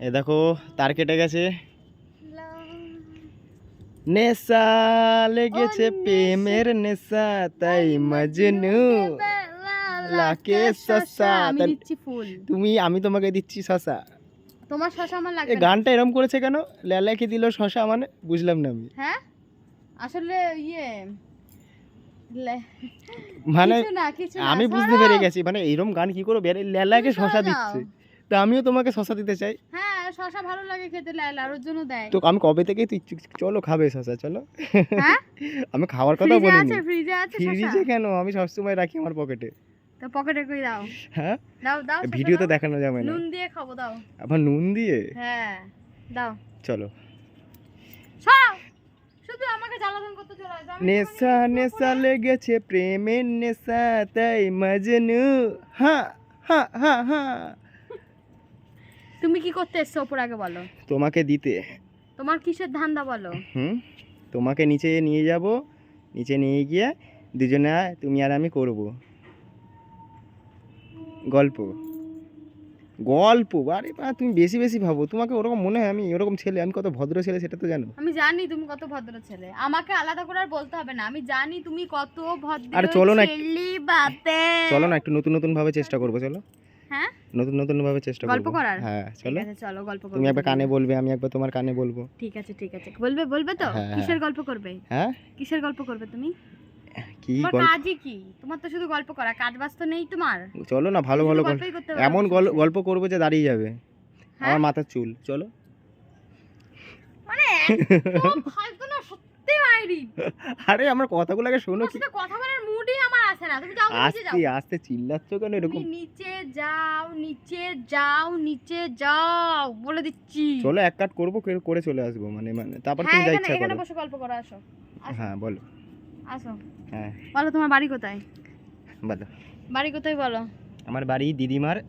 এ দেখো তার কেটে গেছে। নেশা লেগেছে প্রেমের নেশা তাই মজনু লাকে ফুল। তুমি আমি তোমাকে দিচ্ছি শশা। তোমার শশা আমার লাগবে গানটা এরম করেছে কেন? লেলাকে দিল শশা মানে বুঝলাম না আমি। হ্যাঁ? আসলে ইয়ে মানে আমি বুঝতে পেরে গেছি। মানে এইরকম গান কি করে? লেলাকে শশা দিচ্ছে। তো আমিও তোমাকে শশা দিতে চাই। হ্যাঁ শশা ভালো লাগে খেতে লাইলার ওর জন্য দেয়। তো আমি কবে থেকে তুই চলো খাবে শশা চলো। হ্যাঁ? আমি খাওয়ার কথা বলিনি। আছে ফ্রিজে আছে ফ্রিজে কেন? আমি সবসময় রাখি আমার পকেটে তো পকেটে কই দাও? হ্যাঁ? দাও দাও ভিডিও তো দেখানো যাবে না। নুন দিয়ে খাব দাও। আবার নুন দিয়ে? হ্যাঁ দাও। চলো। সরাও শুধু আমাকে জ্বালাতন করতে চলে আসো নেশা নেশা লেগেছে প্রেমের নেশা তাই মজনু। হ্যাঁ হ্যাঁ হ্যাঁ হ্যাঁ তুমি কি করতে এসছো ওপর আগে বলো? তোমাকে দিতে। তোমার কিসের ধান্দা বলো? হুম? তোমাকে নিচে নিয়ে যাব নিচে নিয়ে গিয়ে দুজনে তুমি আর আমি করব। গল্প। গল্প? আরে বা তুমি বেশি বেশি ভাবো। তোমাকে ওরকম মনে হয় আমি ওরকম ছেলে আমি কত ভদ্র ছেলে সেটা তো জানো। আমি জানি তুমি কত ভদ্র ছেলে। আমাকে আলাদা করে আর বলতে হবে না। আমি জানি তুমি কত ভদ্র আরে চলো না। চলো না একটু নতুন নতুন ভাবে চেষ্টা করব চলো। হ্যাঁ? নতুন নতুন ভাবে চেষ্টা করব। গল্প করার? হ্যাঁ চলো। চলো গল্প করব। তুমি একবার কানে বলবে আমি একবার তোমার কানে বলব। ঠিক আছে ঠিক আছে। বলবে বলবে তো? হ্যাঁ, কিসের গল্প করবে? হ্যাঁ? কিসের গল্প করবে তুমি? কি কাজই কি? তোমার তো শুধু গল্প করা কাজ বাজ তো নেই তোমার। চলো না ভালো ভালো এমন গল- গল্প করব যে দাঁড়িয়ে যাবে। হ্যাঁ? আমার মাথার চুল চলো। মানে ফালতু না সত্যি মাইরি। আরে আমার কথাগুলো আগে শোনো কি? কথা না তুমি যাও নিচে যাও। আস্তে আস্তে চিল্লাচ্ছ কেন এরকম? নিচে যাও নিচে যাও নিচে যাও বলে দিচ্ছি। চলো এক কাট করব করে- করে চলে আসব মানে মানে তারপর হ্যাঁ তুমি যা ইচ্ছা এখানে বসে গল্প করো আসো। হ্যাঁ বলো। আসো। হ্যাঁ। বলো তোমার বাড়ি কোথায়? বলো। বাড়ি কোথায় বলো? আমার বাড়ি দিদিমার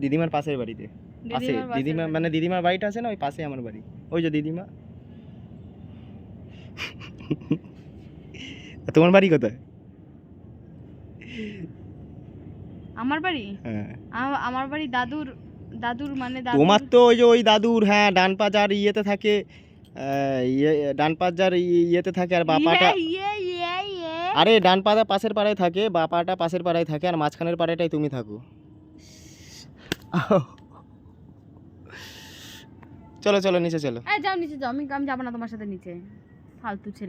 দিদিমার পাশের বাড়িতে। পাশে। দিদিমার দিদিমা মানে দিদিমার বাড়িটা আছে না ওই পাশে আমার বাড়ি। ওই যে দিদিমা। তোমার বাড়ি কোথায়? আমার বাড়ি? হ্যাঁ। আমার বাড়ি দাদুর দাদুর মানে দাদুর তোমার তো ওই যে ওই দাদুর হ্যাঁ ডান পা যার ইয়েতে থাকে ইয়ে ডান পা যার ই- ইয়েতে থাকে আর বা পাটা ইয়ে ইয়ে ইয়ে। আরে ডান পাটা পাশের পাড়ায় থাকে বাপাটা পাশের পাড়ায় থাকে আর মাঝখানের পাড়াটাই তুমি থাকো। চলো চলো নিচে চলো। যাও নিচে যাও আমি আমি যাব না তোমার সাথে নিচে। ফালতু ছেলে।